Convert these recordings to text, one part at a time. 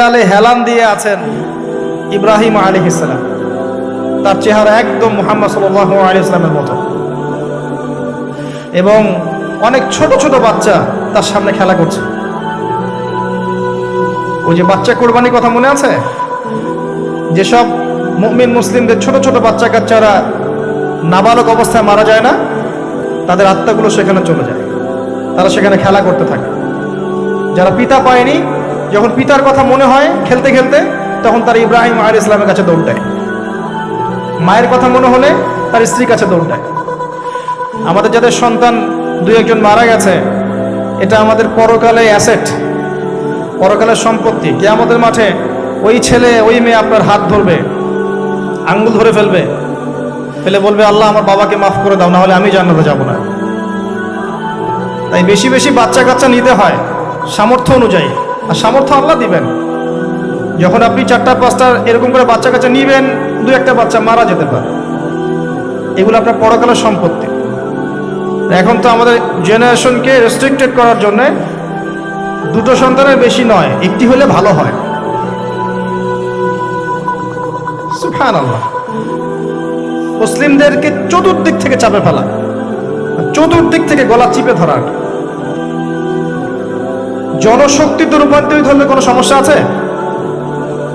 দেয়ালে হেলান দিয়ে আছেন ইব্রাহিম আলী ইসলাম তার চেহারা একদম মোহাম্মদ সাল আলী ইসলামের মতো। এবং অনেক ছোট ছোট বাচ্চা তার সামনে খেলা করছে। ওই যে বাচ্চা কোরবানির কথা মনে আছে? যেসব মুমিন মুসলিমদের ছোট ছোট বাচ্চা কাচ্চারা নাবালক অবস্থায় মারা যায় না, তাদের আত্মাগুলো সেখানে চলে যায়। তারা সেখানে খেলা করতে থাকে। যারা পিতা পায়নি যখন পিতার কথা মনে হয় খেলতে খেলতে, তখন তার ইব্রাহিম আয়ের ইসলামের কাছে দৌড় দেয়। মায়ের কথা মনে হলে তার স্ত্রীর কাছে দৌড় দেয়। আমাদের যাদের সন্তান দুই একজন মারা গেছে, এটা আমাদের পরকালে অ্যাসেট, পরকালের সম্পত্তি। কে আমাদের মাঠে ওই ছেলে, ওই মেয়ে আপনার হাত ধরবে, আঙ্গুল ধরে ফেলবে, ফেলে বলবে, আল্লাহ, আমার বাবাকে মাফ করে দাও না হলে আমি জান্নাতে যাব না। তাই বেশি বেশি বাচ্চা কাচ্চা নিতে হয় সামর্থ্য অনুযায়ী। আর সামর্থ্য আল্লাহ দিবেন। যখন আপনি চারটা, পাঁচটা এরকম করে বাচ্চা কাচ্চা নিবেন, দু একটা বাচ্চা মারা যেতে পারে। এগুলো আপনার পরকালের সম্পত্তি। এখন তো আমাদের জেনারেশনকে রেস্ট্রিক্টেড করার জন্যে দুটো সন্তানের বেশি নয়, একটি হলে ভালো হয়। আল্লাহ মুসলিমদেরকে চতুর্দিক থেকে চাপে ফেলা। চতুর্দিক থেকে গলা চিপে ধরা। জনশক্তিতে রূপান্তরিত হলে কোনো সমস্যা আছে?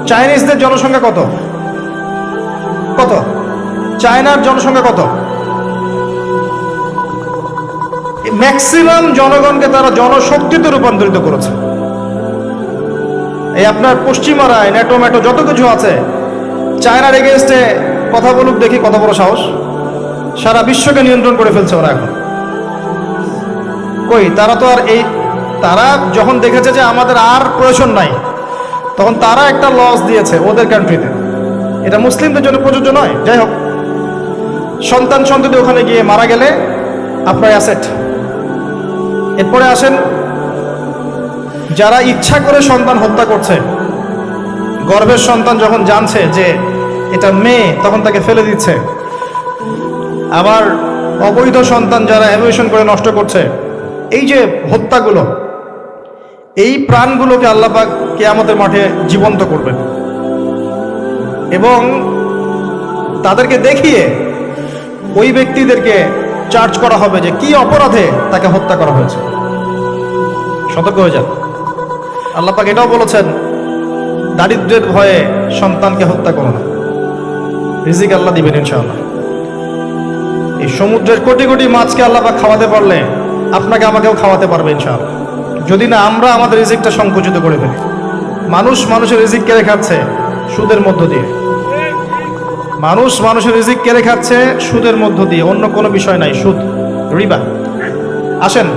চাইনিজদের জনসংখ্যা কত? কত? চায়নার জনসংখ্যা কত? ম্যাক্সিমাম জনগণকে তারা জনশক্তিতে রূপান্তরিত করেছে। এই আপনার পশ্চিমারায় ন্যাটো ম্যাটো যত কিছু আছে চায়নার এগেনস্টে কথা বলুক দেখি কত বড় সাহস। সারা বিশ্বকে নিয়ন্ত্রণ করে ফেলছে ওরা এখন। কই, তারা তো আর এই তারা যখন দেখেছে যে আমাদের আর প্রয়োজন নাই, তখন তারা একটা লস দিয়েছে ওদের কান্ট্রিতে এটা মুসলিমদের জন্য প্রযোজ্য নয়। যাই হোক, সন্তান সন্ততি ওখানে গিয়ে মারা গেলে আপনার অ্যাসেট এরপরে আসেন, যারা ইচ্ছা করে সন্তান হত্যা করছে, গর্ভের সন্তান যখন জানছে যে এটা মেয়ে, তখন তাকে ফেলে দিচ্ছে। আবার অবৈধ সন্তান যারা অ্যাভিয়েশন করে নষ্ট করছে, এই যে হত্যাগুলো এই প্রাণগুলোকে আল্লাপাক কে আমাদের মাঠে জীবন্ত করবেন। এবং তাদেরকে দেখিয়ে ওই ব্যক্তিদেরকে চার্জ করা হবে যে কি অপরাধে তাকে হত্যা করা হয়েছে। সতর্ক হয়ে যান। আল্লাপাক এটাও বলেছেন, দারিদ্রের ভয়ে সন্তানকে হত্যা করো না। রিজিক আল্লাহ দিবেন ইনশাআল্লাহ। এই সমুদ্রের কোটি কোটি মাছকে আল্লাপাক খাওয়াতে পারলে আপনাকে আমাকেও খাওয়াতে পারবে ইনশাআল্লাহ। যদি না আমরা আমাদের রিজিকটা সংকুচিত করে ফেলি। মানুষ মানুষের রিজিক কেড়ে খাচ্ছে সুদের মধ্য দিয়ে। মানুষ মানুষের রিজিক কেড়ে খাচ্ছে সুদের মধ্য দিয়ে। অন্য কোনো বিষয় নাই। সুদ, রিবা। আসেন,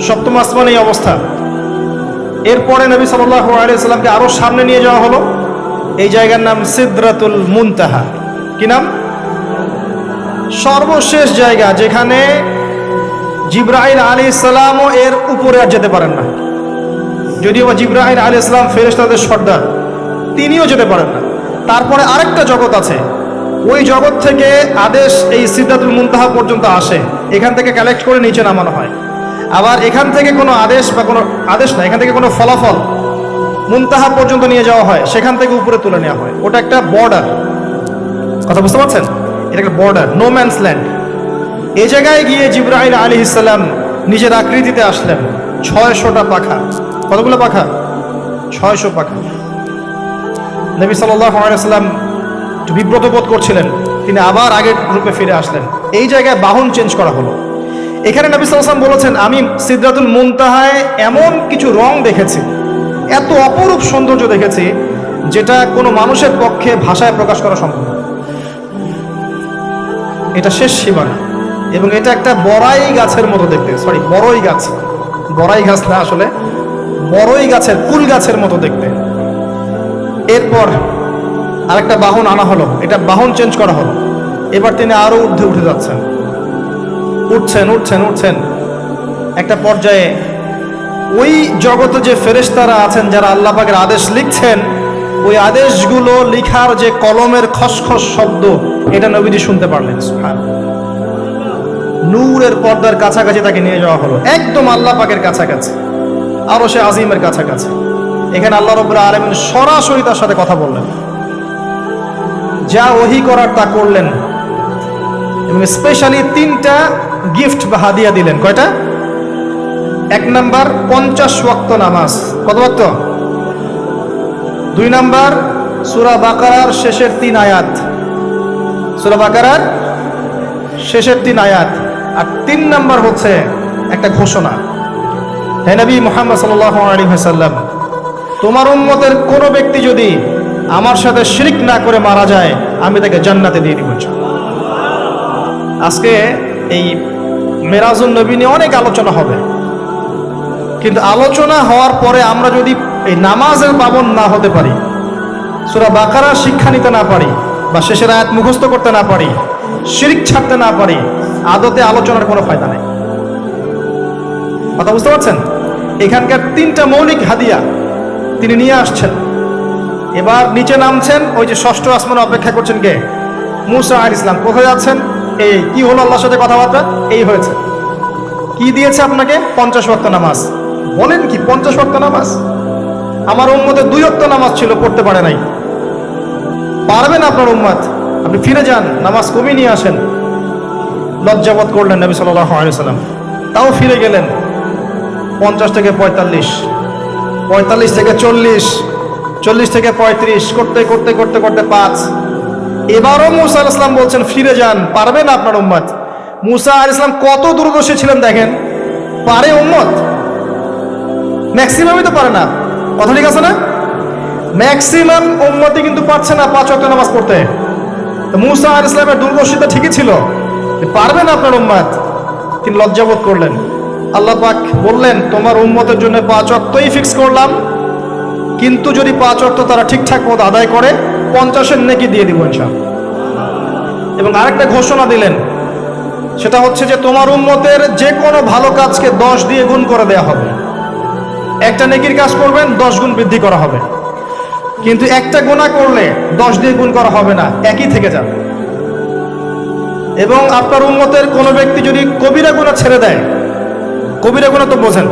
সপ্তম আসমান এই অবস্থা। এরপরে নবী সাল্লাহ আলিয়াল্লামকে আরও সামনে নিয়ে যাওয়া হলো। এই জায়গার নাম সিদ্রাতুল মুনতাহা। কি নাম? সর্বশেষ জায়গা যেখানে জিব্রাহিল আলী ইসলামও এর উপরে আর যেতে পারেন না। যদিও বা জিব্রাহিল আলী ইসলাম ফেরেশতাদের সর্দার, তিনিও যেতে পারেন না। তারপরে আরেকটা জগৎ আছে। ওই জগৎ থেকে আদেশ এই সিদ্ধাতুল মুনতাহা পর্যন্ত আসে। এখান থেকে কালেক্ট করে নিচে নামানো হয়। আবার এখান থেকে কোনো আদেশ বা কোনো আদেশ না, এখান থেকে কোনো ফলাফল মুনতাহা পর্যন্ত নিয়ে যাওয়া হয়। সেখান থেকে উপরে তুলে নেওয়া হয়। ওটা একটা বর্ডার কথা বুঝতে পারছেন? এটা একটা বর্ডার নো ম্যানস ল্যান্ড এই জায়গায় গিয়ে জিব্রাহিল আলী ইসলাম নিজের আকৃতিতে আসলেন। ছয়শোটা পাখা। কতগুলো পাখা? ছয়শো পাখা। নবী সাল্লাম বিব্রত বোধ করছিলেন। তিনি আবার আগের রূপে ফিরে আসলেন। এই জায়গায় বাহন চেঞ্জ করা হলো। এখানে নবী সাল্লাম বলেছেন আমি সিদ্ধাতুল মুনতাহায় এমন কিছু রং দেখেছি। এত অপরূপ সৌন্দর্য দেখেছি, যেটা কোনো মানুষের পক্ষে ভাষায় প্রকাশ করা সম্ভব এটা শেষ সীমানা। এবং এটা একটা বড়াই গাছের মতো দেখতে। সরি বড়ই গাছ। বড়াই গাছ না আসলে। বড়ই গাছের, কুল গাছের মতো দেখতে। এরপর আরেকটা বাহন আনা হলো। এটা বাহন চেঞ্জ করা হলো। এবার তিনি আরও ঊর্ধ্বে উঠে যাচ্ছেন। উঠছেন উঠছেন উঠছেন। একটা পর্যায়ে ওই জগতে যে ফেরেশতারা আছেন, যারা আল্লাহ পাকের আদেশ লিখছেন, ওই আদেশগুলো লিখার যে কলমের খসখস শব্দ, এটা নবীজি শুনতে পারলেন। নূরের পর্দার কাছাকাছি তাকে নিয়ে যাওয়া হলো। একদম আল্লাহ পাকের কাছাকাছি। আরও সে আজিমের কাছাকাছি। এখানে আল্লাহ রবুল্লাহ আলমিন সরাসরি তার সাথে কথা বললেন। যা ওহি করার তা করলেন। এবং স্পেশালি তিনটা গিফট বা হাদিয়া দিলেন। কয়টা? এক নাম্বার, পঞ্চাশ ওয়াক্ত নামাজ। কত ওয়াক্ত? দুই নাম্বার, সুরা বাকারার শেষের তিন আয়াত। সুরা বাকারার শেষের তিন আয়াত। আর তিন নাম্বার হচ্ছে একটা ঘোষণা। হে নবী মোহাম্মদ সাল্লাহ আলী হাসাল্লাম তোমার উম্মতের কোনো ব্যক্তি যদি আমার সাথে শিরিক না করে মারা যায়, আমি তাকে জান্নাতে দিয়ে দিব আজকে এই মেরাজুল নবী নিয়ে অনেক আলোচনা হবে। কিন্তু আলোচনা হওয়ার পরে আমরা যদি এই নামাজের পাবন না হতে পারি, সুরা বাকারা শিক্ষা নিতে না পারি, বা শেষের আয়াত মুখস্থ করতে না পারি, শিরিক ছাড়তে না পারি, আদতে আলোচনার কোনো ফায়দা নেই। কথা বুঝতে পারছেন? এখানকার তিনটা মৌলিক হাদিয়া তিনি নিয়ে আসছেন। এবার নিচে নামছেন ওই যে ষষ্ঠ আসমানে অপেক্ষা করছেন কে? মুসা আল ইসলাম কোথায় যাচ্ছেন? এই কি হলো আল্লাহর সাথে কথাবার্তা? এই হয়েছে। কি দিয়েছে আপনাকে? পঞ্চাশ ওয়াক্ত নামাজ। বলেন কি, পঞ্চাশ ওয়াক্ত নামাজ? আমার উম্মতে দুই ওয়াক্ত নামাজ ছিল, পড়তে পারে নাই। পারবেন আপনার উম্মাদ আপনি ফিরে যান, নামাজ কমিয়ে নিয়ে আসেন। লজ্জাবত করলেন নবী সাল্লাম তাও ফিরে গেলেন। পঞ্চাশ থেকে পঁয়তাল্লিশ। পঁয়তাল্লিশ থেকে চল্লিশ চল্লিশ থেকে পঁয়ত্রিশ, করতে করতে করতে করতে পাঁচ। এবারও মুসা আল ইসলাম বলছেন, ফিরে যান পারবেন আপনার উম্মত? মুসা আল ইসলাম কত দূরদর্শী ছিলেন দেখেন? পারে উম্মত? ম্যাক্সিমামই তো পারে না। কথা ঠিক আছে না? ম্যাক্সিমাম উম্মতি কিন্তু পারছে না পাঁচ অক্ট নামাজ পড়তে। তো মুসা আল ইসলামের দূরদর্শিতা ঠিকই ছিল। পারবেন আপনার উম্মাদ তিনি লজ্জাবোধ করলেন। আল্লাহ পাক বললেন, তোমার উম্মতের জন্য পাঁচ অক্টই ফিক্স করলাম। কিন্তু যদি পাঁচ অক্ট তারা ঠিকঠাক মতো আদায় করে, পঞ্চাশের নেকি দিয়ে দিব ইনশাআল্লাহ। এবং আরেকটা ঘোষণা দিলেন, সেটা হচ্ছে যে তোমার উম্মতের যে কোনো ভালো কাজকে দশ দিয়ে গুণ করে দেয়া হবে। একটা নেকির কাজ করবেন, দশ গুণ বৃদ্ধি করা হবে। কিন্তু একটা গুণা করলে দশ দিয়ে গুণ করা হবে না, একই থেকে যাবে। এবং আপনার উন্মতের কোনো ব্যক্তি যদি কবিরা গুণা ছেড়ে দেয় কবিরা গুণা তো বোঝেন।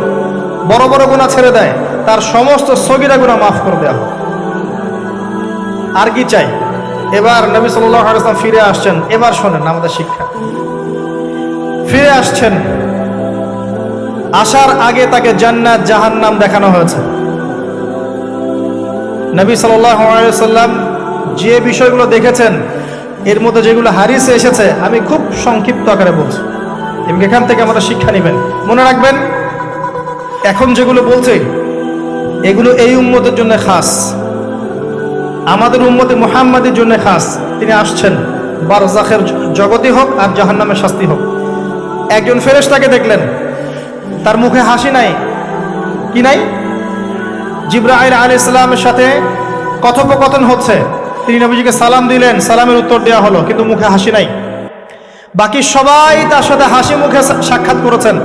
বড় বড় গুণা ছেড়ে দেয়। তার সমস্ত সগিরা গুণা মাফ করে দেওয়া আর কি চাই? এবার নবী সাল্লাম ফিরে আসছেন। এবার শোনেন আমাদের শিক্ষা। ফিরে আসছেন। আসার আগে তাকে জান্নাত, জাহান্নাম দেখানো হয়েছে। নবী সাল্লাম যে বিষয়গুলো দেখেছেন, এর মধ্যে যেগুলো হারিসে এসেছে, আমি খুব সংক্ষিপ্ত আকারে বলছি। এবং এখান থেকে আমাদের শিক্ষা নেবেন। মনে রাখবেন, এখন যেগুলো বলছে, এগুলো এই উম্মতের জন্য খাস। আমাদের উম্মতে মোহাম্মদের জন্য খাস। তিনি আসছেন, বারজাখের জগতে হোক আর জাহান্নামের শাস্তি হোক। একজন ফেরেশতাকে দেখলেন, তার মুখে হাসি নাই। কি নাই? জিব্রাহিল আলী ইসলামের সাথে কথোপকথন হচ্ছে। তিনি নবীজিকে সালাম দিলেন, সালামের উত্তর দেওয়া হলো, কিন্তু মুখে হাসি নাই। বাকি সবাই তার সাথে হাসি মুখে সাক্ষাৎ করেছেন।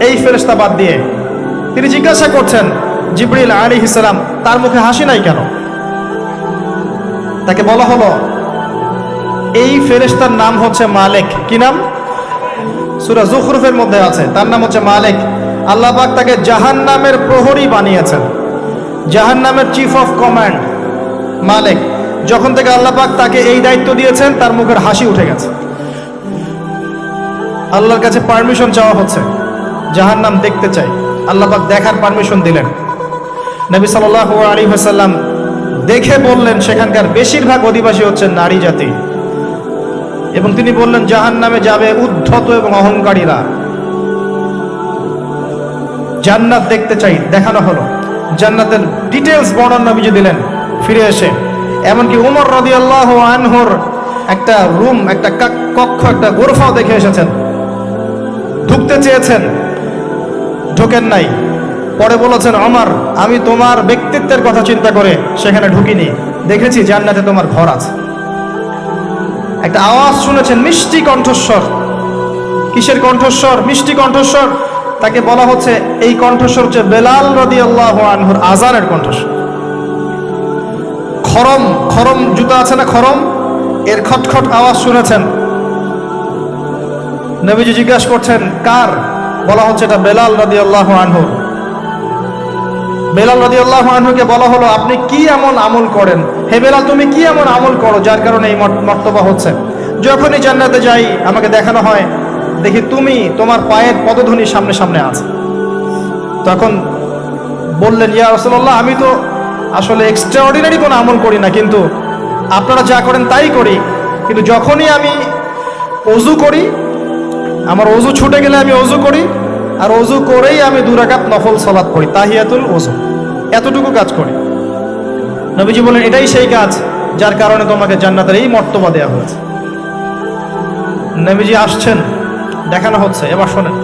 এই ফেরেশতা বাদ দিয়ে। তিনি জিজ্ঞাসা করছেন, জিবরিল আলী ইসলাম তার মুখে হাসি নাই কেন? তাকে বলা হলো, এই ফেরেস্তার নাম হচ্ছে মালেক। কি নাম? সুরা জুখরুফের মধ্যে আছে। তার নাম হচ্ছে মালিক। আল্লাহ পাক তাকে জাহান নামের প্রহরী বানিয়েছেন। জাহান নামের চিফ অফ কমান্ড মালিক। যখন থেকে আল্লাহ পাক তাকে এই দায়িত্ব দিয়েছেন, তার মুখের হাসি উঠে গেছে। আল্লাহর কাছে পারমিশন চাওয়া হচ্ছে। জাহান নাম দেখতে চাই। আল্লাপাক দেখার পারমিশন দিলেন। নবী সাল্লাহ আলী হাসাল্লাম দেখে বললেন, সেখানকার বেশিরভাগ অধিবাসী হচ্ছে নারী জাতি। এবং তিনি বললেন জাহান নামে যাবে উদ্ধত এবং অহংকারীরা। জান্নাত দেখতে চাই, দেখানো হলো। জান্নাতের ডিটেলস বর্ণনা নবীজি দিলেন, ফিরে এসে। এমনকি উমর রদি আল্লাহ আনহর একটা রুম একটা কক্ষ, একটা গোরফাও দেখে এসেছেন। ঢুকতে চেয়েছেন। ঢোকেন নাই। পরে বলেছেন, অমর, আমি তোমার ব্যক্তিত্বের কথা চিন্তা করে সেখানে ঢুকিনি। দেখেছি জান্নাতে তোমার ঘর আছে। একটা আওয়াজ শুনেছেন, মিষ্টি কণ্ঠস্বর। কিসের কণ্ঠস্বর? মিষ্টি কণ্ঠস্বর, তাকে বলা হচ্ছে এই কণ্ঠস্বর হচ্ছে বেলাল রদি আল্লাহ আনহুর আজানের কণ্ঠস্বর। খরম খরম জুতা আছে না খরম? এর খটখট আওয়াজ শুনেছেন। নবীজি জিজ্ঞাসা করছেন, কার? বলা হচ্ছে এটা বেলাল রদি আল্লাহ আনহুর বেলাল রাজি আল্লাহ আনহুকে বলা হলো, আপনি কি এমন আমল করেন? হে বেলাল, তুমি কি এমন আমল করো যার কারণে এই মর্ত- মর্তবা হচ্ছে? যখনই জান্নাতে যাই, আমাকে দেখানো হয়, দেখি তুমি তোমার পায়ের পদধ্বনি সামনে সামনে আছে। তখন বললেন, ইয়া রসল্লাহ আমি তো আসলে এক্সট্রাঅর্ডিনারি কোনো আমল করি না, কিন্তু আপনারা যা করেন তাই করি। কিন্তু যখনই আমি অজু করি আমার অজু ছুটে গেলে আমি অজু করি, আর অজু করেই আমি দুরাকাত নফল সালাত করি তাহিয়াতুল অজু এতটুকু কাজ করি। নবীজি বলেন, এটাই সেই কাজ যার কারণে তোমাকে জান্নাতের এই মর্তবা দেওয়া হয়েছে। নবীজি আসছেন, দেখানো হচ্ছে, এবার শোনেন।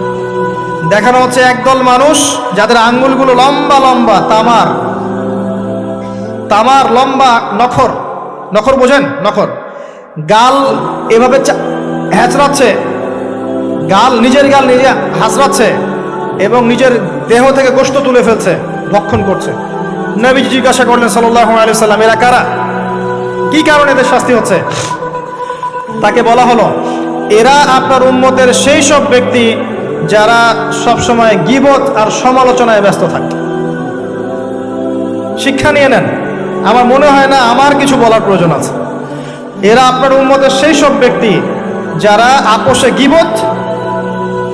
দেখানো হচ্ছে একদল মানুষ যাদের আঙ্গুলগুলো লম্বা লম্বা, তামার। তামার লম্বা নখর। নখর বোঝেন? নখর। গাল এভাবে হ্যাচড়াচ্ছে গাল, নিজের গাল নিজে হাসড়াচ্ছে এবং নিজের দেহ থেকে গোস্ত তুলে ফেলছে, ভক্ষণ করছে। নবীজি জিজ্ঞাসা করলেন সাল্লাহ আলি সাল্লাম এরা কারা? কি কারণে এদের শাস্তি হচ্ছে? তাকে বলা হলো, এরা আপনার উম্মতের সেই সব ব্যক্তি যারা সবসময় গিবত আর সমালোচনায় ব্যস্ত থাকে। শিক্ষা নিয়ে নেন, আমার মনে হয় না আমার কিছু বলার প্রয়োজন আছে। এরা আপনার উম্মতের সেই সব ব্যক্তি যারা আপোষে গিবত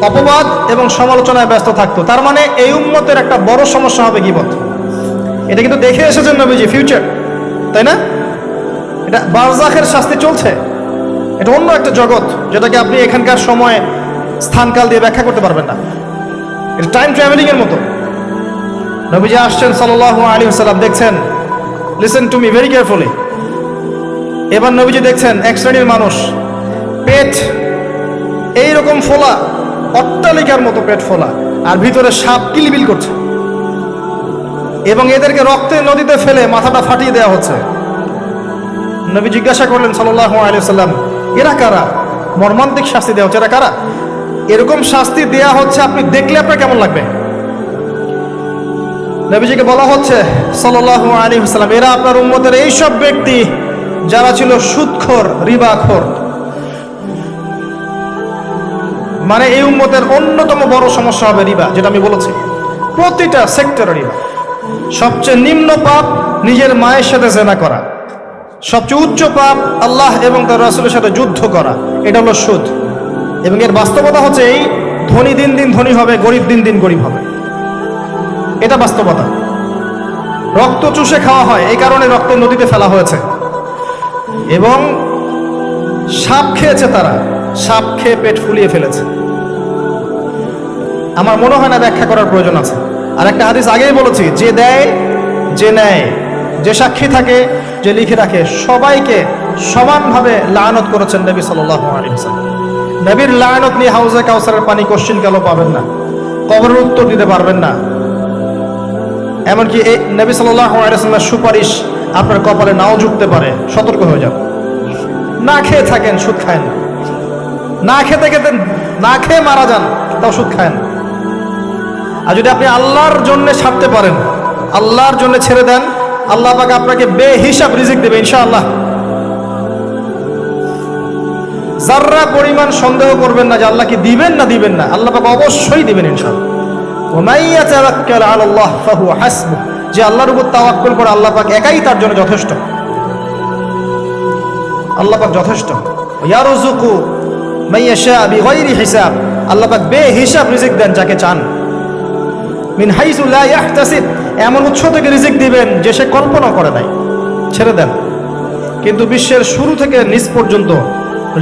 অপবাদ এবং সমালোচনায় ব্যস্ত থাকতো। তার মানে এই উম্মতের একটা বড় সমস্যা হবে গিবত। এটা কিন্তু দেখে এসেছেন নবীজি ফিউচার তাই না? এটা বারজাখের শাস্তি চলছে। এটা অন্য একটা জগৎ, যেটাকে আপনি এখানকার সময়ে স্থানকাল দিয়ে ব্যাখ্যা করতে পারবেন না। এটা টাইম ট্রাভেলিং এর মতো। নবীজি আসছেন সাল্লাল্লাহু আলাইহি সাল্লাম দেখছেন listen to me very carefully এবার নবীজি দেখছেন, এক শ্রেণির মানুষ, পেট, এইরকম ফোলা অট্টালিকার মতো পেট ফোলা, আর ভিতরে সাপ কিলবিল করছে। এবং এদেরকে রক্তের নদীতে ফেলে মাথাটা ফাটিয়ে দেওয়া হচ্ছে। নবী জিজ্ঞাসা করলেন সাল্লাহ আলিয়াল্লাম এরা কারা? মর্মান্তিক শাস্তি দেওয়া হচ্ছে, এরা কারা? এরকম শাস্তি দেয়া হচ্ছে, আপনি দেখলে আপনার কেমন লাগবে? নবীজিকে বলা হচ্ছে সাল্লাহ আলী সাল্লাম এরা আপনার উম্মতের এইসব ব্যক্তি যারা ছিল সুদখোর, রিবাখোর মানে এই উম্মতের অন্যতম বড় সমস্যা হবে রিবা, যেটা আমি বলেছি। প্রতিটা সেক্টরে রিবা। সবচেয়ে নিম্ন পাপ নিজের মায়ের সাথে জেনা করা। সবচেয়ে উচ্চ পাপ আল্লাহ এবং তার রাসুলের সাথে যুদ্ধ করা। এটা হলো সুদ। এবং এর বাস্তবতা হচ্ছে এই, ধনী দিন দিন ধনী হবে, গরিব দিন দিন গরিব হবে। এটা বাস্তবতা। রক্ত চুষে খাওয়া হয়, এই কারণে রক্তের নদীতে ফেলা হয়েছে। এবং সাপ খেয়েছে তারা। সাপ খেয়ে পেট ফুলিয়ে ফেলেছে। আমার মনে হয় না ব্যাখ্যা করার প্রয়োজন আছে। আর একটা হাদিস আগেই বলেছি, যে দেয়, যে নেয়, যে সাক্ষী থাকে, যে লিখে রাখে, সবাইকে সমানভাবে লায়নত করেছেন নবী সাল্লাহ নবীর লায়নত নিয়ে হাউজে কাউসারের পানি কোশ্চিন কেন পাবেন না? কবরের উত্তর দিতে পারবেন না। এমনকি এই নবী সাল্লাহ সুপারিশ আপনার কপালে নাও ঝুঁকতে পারে, সতর্ক হয়ে যান। না খেয়ে থাকেন, সুদ খায়েন না। না খেতে খেতে, না খেয়ে মারা যান, তাও সুদ খায়েন না। আর যদি আপনি আল্লাহর জন্য ছাড়তে পারেন, আল্লাহর জন্য ছেড়ে দেন, আল্লাহ পাক আপনাকে বেহিসাব রিজিক দেবে, ইনশাআল্লাহ। যার্রা পরিমাণ সন্দেহ করবেন না যে আল্লাহ কি দিবেন না দিবেন না, আল্লাহ পাক অবশ্যই দিবেন, ইনশাআল্লাহ। যে আল্লাহর উপর তাওয়াক্কুল করে আল্লাহ পাক একাই তার জন্য যথেষ্ট। আল্লাহ পাক যথেষ্ট। ইয়ারুযুকু মাইয়াশা বিগাইরি হিসাব, আল্লাহ পাক বেহিসাব রিজিক দেন যাকে চান। মিন হাইসু লা ইয়াহতাসিব। এমন উৎস থেকে রিজিক দিবেন যে সে কল্পনা করে নাই। ছেড়ে দেন। কিন্তু বিশ্বের শুরু থেকে নিচ পর্যন্ত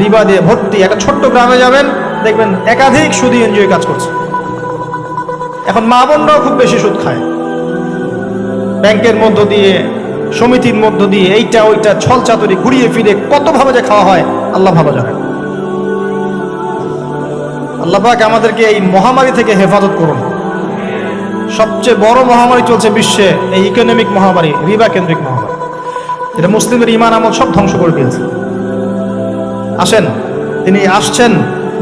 রিবা দিয়ে ভর্তি একটা ছোট্ট গ্রামে যাবেন, দেখবেন একাধিক সুদী এনজিও কাজ করছে। এখন মা বোনরাও খুব বেশি সুদ খায়। ব্যাংকের মধ্য দিয়ে, সমিতির মধ্য দিয়ে এইটা ওইটা ছল চাতুরি ঘুরিয়ে ফিরে কতভাবে যে খাওয়া হয়, আল্লাহ ভালো জানে আল্লাহ পাক আমাদেরকে এই মহামারী থেকে হেফাজত করুন। সবচেয়ে বড় মহামারী চলছে বিশ্বে এই ইকোনমিক মহামারী রিবা কেন্দ্রিক মহামারী। এটা মুসলিমের ইমান আমল সব ধ্বংস করে দিয়েছে আসেন, তিনি আসছেন,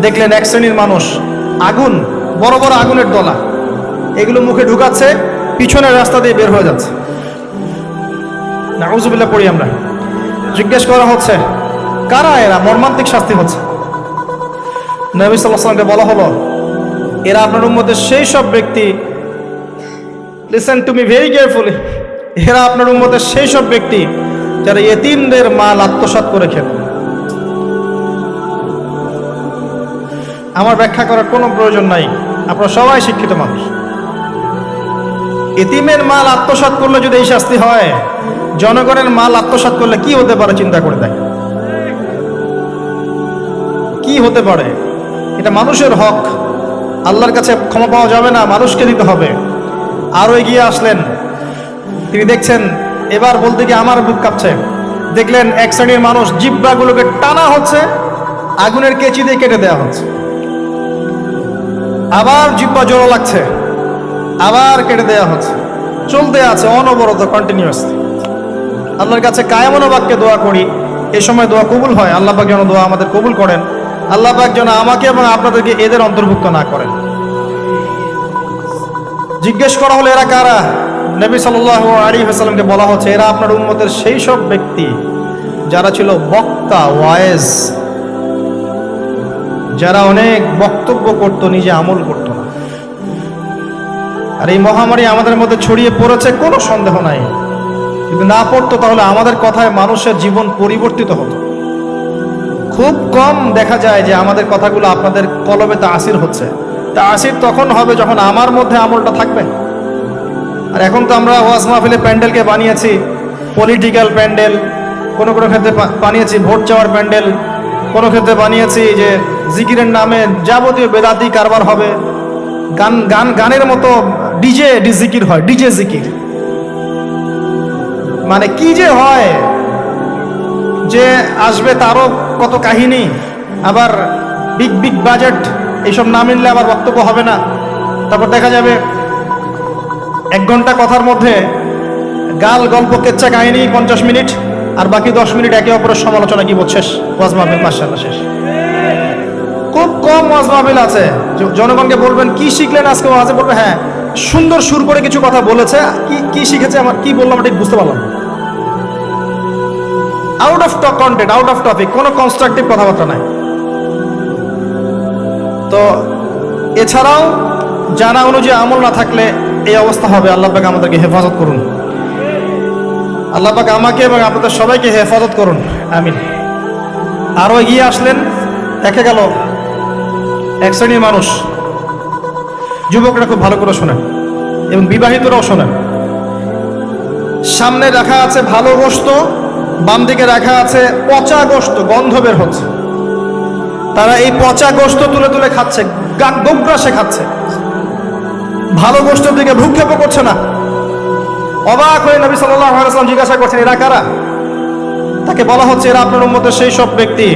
দেখলেন এক শ্রেণির মানুষ, আগুন, বড় বড় আগুনের দলা এগুলো মুখে ঢুকাচ্ছে, পিছনের রাস্তা দিয়ে বের হয়ে যাচ্ছে। নাউজুবিল্লাহ পড়ি আমরা। জিজ্ঞেস করা হচ্ছে, কারা এরা? মর্মান্তিক শাস্তি হচ্ছে। নবী সাল্লাহ সাল্লামকে বলা হলো, এরা আপনার মধ্যে সেই সব ব্যক্তি listen to me very carefully এরা আপনার উম্মতের সেই সব ব্যক্তি যারা এতিমদের মাল আত্মসাৎ করে খেত আমার ব্যাখ্যা করার কোনো প্রয়োজন নাই। আপনারা সবাই শিক্ষিত মানুষ। এতিমের মাল আত্মসাৎ করলে যদি এই শাস্তি হয়, জনগণের মাল আত্মসাৎ করলে কি হতে পারে চিন্তা করে দেখ কি হতে পারে? এটা মানুষের হক। আল্লাহর কাছে ক্ষমা পাওয়া যাবে না, মানুষকে দিতে হবে। আরও এগিয়ে আসলেন। তিনি দেখছেন, এবার বলতে গিয়ে আমার বুক কাঁপছে। দেখলেন এক শ্রেণির মানুষ জিব্বাগুলোকে টানা হচ্ছে, আগুনের কেচি দিয়ে কেটে দেওয়া হচ্ছে। আবার জিব্বা জোড়ো লাগছে, আবার কেটে দেওয়া হচ্ছে। চলতে আছে অনবরত কন্টিনিউয়াসলি আল্লাহর কাছে কায়ামনো বাক্যে দোয়া করি, এ সময় দোয়া কবুল হয়। আল্লাহ যেন দোয়া আমাদের কবুল করেন। আল্লাহ যেন আমাকে এবং আপনাদেরকে এদের অন্তর্ভুক্ত না করেন। জিজ্ঞেস করা হলো, এরা কারা? নবী সাল্লাহ আলী হাসালামকে বলা হচ্ছে, এরা আপনার উন্মতের সেই সব ব্যক্তি যারা ছিল বক্তা ওয়ায়েজ যারা অনেক বক্তব্য করত, নিজে আমল করত না। আর এই মহামারী আমাদের মধ্যে ছড়িয়ে পড়েছে, কোনো সন্দেহ নাই। যদি না পড়তো, তাহলে আমাদের কথায় মানুষের জীবন পরিবর্তিত হতো। খুব কম দেখা যায় যে আমাদের কথাগুলো আপনাদের কলমে তাসির হচ্ছে। তাসির তখন হবে যখন আমার মধ্যে আমলটা থাকবে। আর এখন তো আমরা ওয়াজ মাহফিলে প্যান্ডেলকে বানিয়েছি পলিটিক্যাল প্যান্ডেল, কোনো কোনো ক্ষেত্রে বানিয়েছি, ভোট চাওয়ার প্যান্ডেল, কোনো ক্ষেত্রে বানিয়েছি যে জিকিরের নামে যাবতীয় বেদাতি কারবার হবে। গান গান, গানের মতো ডিজে, ডি জিকির হয়, ডিজে জিকির। মানে কি যে হয় যে আসবে তারও কত কাহিনী, আবার বিগ বিগ বাজেট এইসব না মিললে আবার বক্তব্য হবে না। তারপর দেখা যাবে এক ঘণ্টা কথার মধ্যে গাল, গল্প কেচ্চা কাহিনী পঞ্চাশ মিনিট, আর বাকি দশ মিনিট একে অপরের সমালোচনা কি বলছিস ওয়াজ মাসাল্লাহ শেষ। খুব কম ওয়াজ আছে। জনগণকে বলবেন, কি শিখলেন আজকে ওয়াজে? বলবে হ্যাঁ সুন্দর সুর করে কিছু কথা বলেছে। কি কি শিখেছে আমার কি বললাম ঠিক বুঝতে পারলাম out of content out of topic কোনো কনস্ট্রাকটিভ কথাবার্তা নাই। তো এছাড়াও জানা অনুযায়ী আমল না থাকলে এই অবস্থা হবে। আল্লাহ পাক আমাদেরকে হেফাজত করুন। আল্লাহ পাক আমাকে এবং আপনাদের সবাইকে হেফাজত করুন। আমিন। আরও এগিয়ে আসলেন দেখা গেল এক শ্রেণির মানুষ। যুবকরা খুব ভালো করে শোনেন এবং বিবাহিতরাও শোনেন। সামনে রাখা আছে ভালো গোস্ত বাম দিকে রাখা আছে পচা গোস্ত গন্ধ বের হচ্ছে। তারা এই পচা গোস্ত তুলে তুলে খাচ্ছে গোগ্রাসে খাচ্ছে। ভালো গোস্তের দিকে ভূক্ষেপও করছে না। অবাক হয়ে নবী সাল্লাম জিজ্ঞাসা করছেন, এরা কারা? তাকে বলা হচ্ছে, এরা আপনার মধ্যে সেই সব ব্যক্তি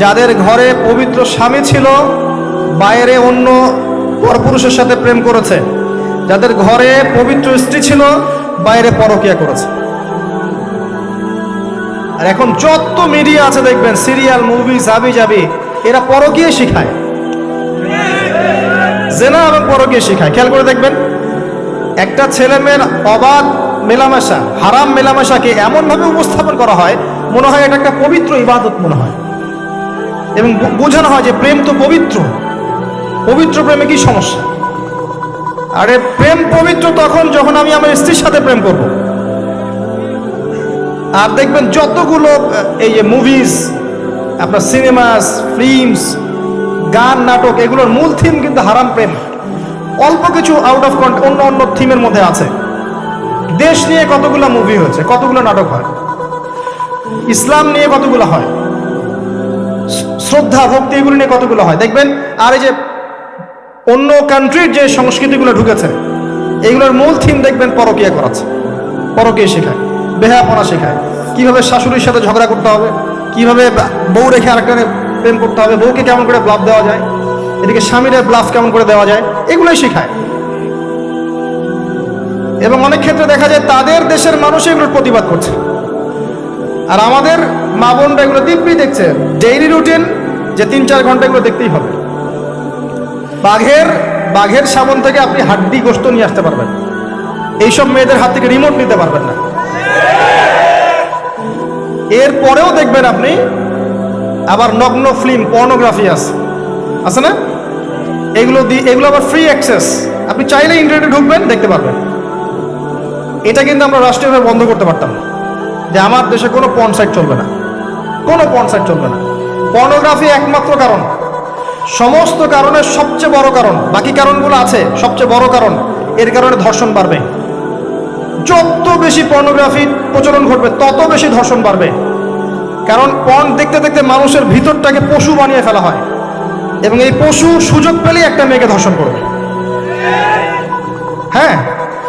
যাদের ঘরে পবিত্র স্বামী ছিল, বাইরে অন্য পরপুরুষের সাথে প্রেম করেছে। যাদের ঘরে পবিত্র স্ত্রী ছিল, বাইরে পরকিয়া করেছে। আর এখন যত মিডিয়া আছে দেখবেন, সিরিয়াল, মুভি জাবি জাবি এরা পরকীয় শিখায়। জেনা এবং পরকীয় শিখায়। খেয়াল করে দেখবেন, একটা ছেলে মেয়ের অবাধ মেলামেশা, হারাম মেলামেশাকে এমনভাবে উপস্থাপন করা হয়, মনে হয় এটা একটা পবিত্র ইবাদত মনে হয়। এবং বোঝানো হয় যে প্রেম তো পবিত্র। পবিত্র প্রেমে কি সমস্যা? আরে প্রেম পবিত্র তখন যখন আমি আমার স্ত্রীর সাথে প্রেম করব। আর দেখবেন যতগুলো এই যে মুভিজ আপনার সিনেমাস, ফিল্মস, গান, নাটক, এগুলোর মূল থিম কিন্তু হারাম প্রেম। অল্প কিছু আউট অফ কন্ট অন্য অন্য থিমের মধ্যে আছে। দেশ নিয়ে কতগুলো মুভি হয়েছে, কতগুলো নাটক হয়? ইসলাম নিয়ে কতগুলো হয়? শ্রদ্ধা, ভক্তি, এগুলো নিয়ে কতগুলো হয়? দেখবেন, আর এই যে অন্য কান্ট্রির যে সংস্কৃতিগুলো ঢুকেছে, এগুলোর মূল থিম দেখবেন পরকীয়া করাচ্ছে। পরকীয়া শেখায় বেহাপনা শেখায়। কীভাবে শাশুড়ির সাথে ঝগড়া করতে হবে? কীভাবে বউ রেখে আরেকটা প্রেম করতে হবে? বউকে কেমন করে ব্লাফ দেওয়া যায়? এদিকে স্বামীর ব্লাফ কেমন করে দেওয়া যায়? এগুলোই শেখায়। এবং অনেক ক্ষেত্রে দেখা যায় তাদের দেশের মানুষ এগুলোর প্রতিবাদ করছে। আর আমাদের মা বোনরা এগুলো দিব্যি দেখছে। ডেইলি রুটিন যে তিন চার ঘণ্টা এগুলো দেখতেই হবে। বাঘের বাঘের সাবন থেকে আপনি হাড্ডি গোস্ত নিয়ে আসতে পারবেন। এইসব মেয়েদের হাত থেকে রিমোট নিতে পারবেন না। এর পরেও দেখবেন আপনি আবার নগ্ন ফিল্ম পর্নোগ্রাফি আছে। আছে না? এগুলো দি এগুলো আবার ফ্রি অ্যাক্সেস আপনি চাইলে ইন্টারনেটে ঢুকবেন, দেখতে পারবেন। এটা কিন্তু আমরা রাষ্ট্রীয়ভাবে বন্ধ করতে পারতাম। যে আমার দেশে কোনো পর্ন সাইট চলবে না। কোনো পর্ন সাইট চলবে না। পর্নোগ্রাফি একমাত্র কারণ। সমস্ত কারণের সবচেয়ে বড় কারণ, বাকি কারণগুলো আছে, সবচেয়ে বড় কারণ, এর কারণে ধর্ষণ বাড়বে। যত বেশি পর্নোগ্রাফির প্রচলন ঘটবে, তত বেশি ধর্ষণ বাড়বে। কারণ পর্ন দেখতে দেখতে মানুষের ভিতরটাকে পশু বানিয়ে ফেলা হয়। এবং এই পশু সুযোগ পেলেই একটা মেয়েকে ধর্ষণ করবে। হ্যাঁ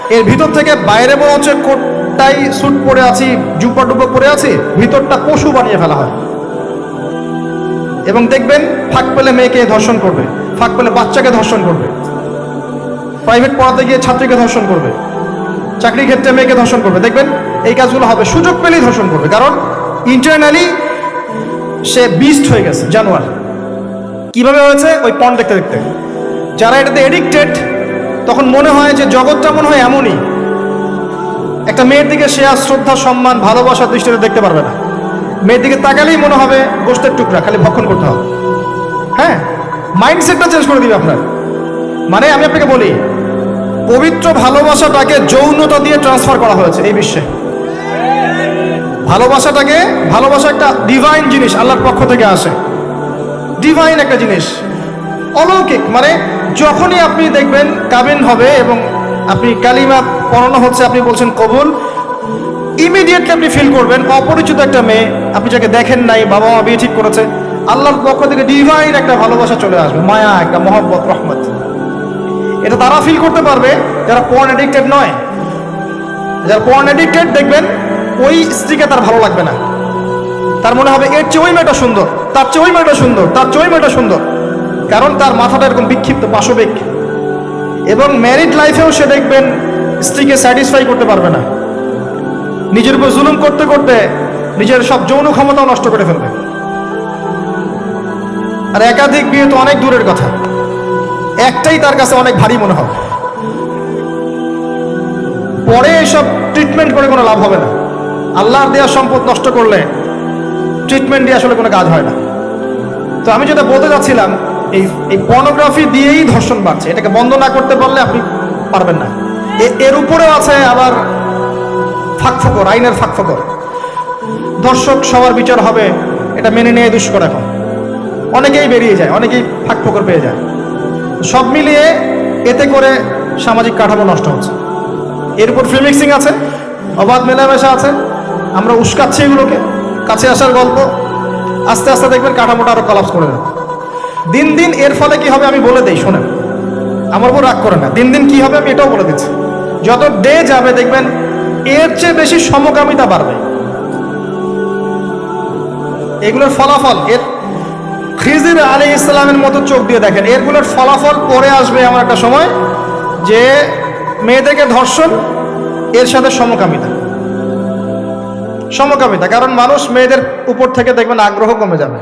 এর ভিতর থেকে বাইরে মনে হচ্ছে কোটটাই স্যুট পরে আছি জুপা ডুপা পরে আছি, ভিতরটা পশু বানিয়ে ফেলা হয়। এবং দেখবেন, ফাঁক পেলে মেয়েকে ধর্ষণ করবে, ফাঁক পেলে বাচ্চাকে ধর্ষণ করবে। প্রাইভেট পড়াতে গিয়ে ছাত্রীকে ধর্ষণ করবে। চাকরি ক্ষেত্রে মেয়েকে ধর্ষণ করবে। দেখবেন এই কাজগুলো হবে। সুযোগ পেলেই ধর্ষণ করবে। কারণ ইন্টারনালি সে বিস্ট হয়ে গেছে, জানোয়ার। কীভাবে হয়েছে? ওই পণ দেখতে দেখতে। যারা এটাতে এডিক্টেড তখন মনে হয় যে জগৎটা মনে হয় এমনই। একটা মেয়ের দিকে সে আর শ্রদ্ধা, সম্মান ভালোবাসার দৃষ্টিতে দেখতে পারবে না। মেয়ের দিকে তাকালেই মনে হবে গোষ্ঠের টুকরা, খালি ভক্ষণ করতে হবে। হ্যাঁ? মাইন্ডসেটটা চেঞ্জ করে দিবে আপনার। মানে আমি আপনাকে বলি পবিত্র ভালোবাসাটাকে যৌনতা দিয়ে ট্রান্সফার করা হয়েছে এই বিশ্বে। ভালোবাসাটাকে, ভালোবাসা একটা ডিভাইন জিনিস আল্লাহর পক্ষ থেকে আসে। ডিভাইন একটা জিনিস। অলৌকিক মানে যখনই আপনি দেখবেন কাবিন হবে এবং আপনি কালিমা পড়ানো হচ্ছে, আপনি বলছেন কবুল ইমিডিয়েটলি আপনি ফিল করবেন, অপরিচিত একটা মেয়ে, আপনি যাকে দেখেন নাই বাবা মা বিয়ে ঠিক করেছে, আল্লাহর পক্ষ থেকে ডিভাইন একটা ভালোবাসা চলে আসবে, মায়া, একটা মহব্বত, রহমত। এটা তারা ফিল করতে পারবে যারা পর্ন অ্যাডিক্টেড নয়। যারা পর্ন অ্যাডিক্টেড দেখবেন ওই স্ত্রীকে তার ভালো লাগবে না। তার মনে হবে, এর চেয়ে ওই মেয়েটা সুন্দর, তার চেয়ে ওই মেয়েটা সুন্দর, তার চেয়ে ওই মেয়েটা সুন্দর। কারণ তার মাথাটা এরকম বিক্ষিপ্ত, পাশবিক। এবং ম্যারিড লাইফেও সে দেখবেন স্ত্রীকে স্যাটিসফাই করতে পারবে না। নিজের উপর জুলুম করতে করতে নিজের সব যৌন ক্ষমতাও নষ্ট করে ফেলবে। আর একাধিক বিয়ে তো অনেক দূরের কথা। একটাই তার কাছে অনেক ভারী মনে হবে। পরে এসব ট্রিটমেন্ট করে কোনো লাভ হবে না। আল্লাহর দেওয়া সম্পদ নষ্ট করলে ট্রিটমেন্ট দিয়ে আসলে কোনো কাজ হয় না। তো আমি যেটা বলতে যাচ্ছিলাম, এই এই পর্নোগ্রাফি দিয়েই ধর্ষণ বাড়ছে। এটাকে বন্ধ না করতে পারলে আপনি পারবেন না। এর উপরেও আছে আবার ফাঁকফোকর, আইনের ফাঁকফোকর। দর্শক সবার বিচার হবে, এটা মেনে নিয়ে দুষ্কর এখন। অনেকেই বেরিয়ে যায়, অনেকেই ফাঁকফোকর পেয়ে যায়। সব মিলিয়ে এতে করে সামাজিক কাঠামো নষ্ট হচ্ছে। এর উপর ফ্রি মিক্সিং আছে, অবাধ মেলামেশা আছে, আমরা উস্কাচ্ছি এগুলোকে, কাছে আসার গল্প, আস্তে আস্তে দেখবেন কাঠামোটা আরও কলাপস করে দেবে। দিন দিন এর ফলে কি হবে আমি বলে দিই, শোনেন, আমার উপর রাগ করে না। দিন দিন কি হবে আমি এটাও বলে দিচ্ছি। যত ডে যাবে দেখবেন, এর চেয়ে বেশি সমকামিতা বাড়বে। এগুলোর ফলাফল, এর খিজির আলী ইসলামের মতো চোখ দিয়ে দেখেন। এরগুলোর ফলাফল পরে আসবে এমন একটা সময় যে মেয়েদেরকে ধর্ষণ, এর সাথে সমকামিতা। সমকামিতা, কারণ মানুষ মেয়েদের উপর থেকে দেখবেন আগ্রহ কমে যাবে।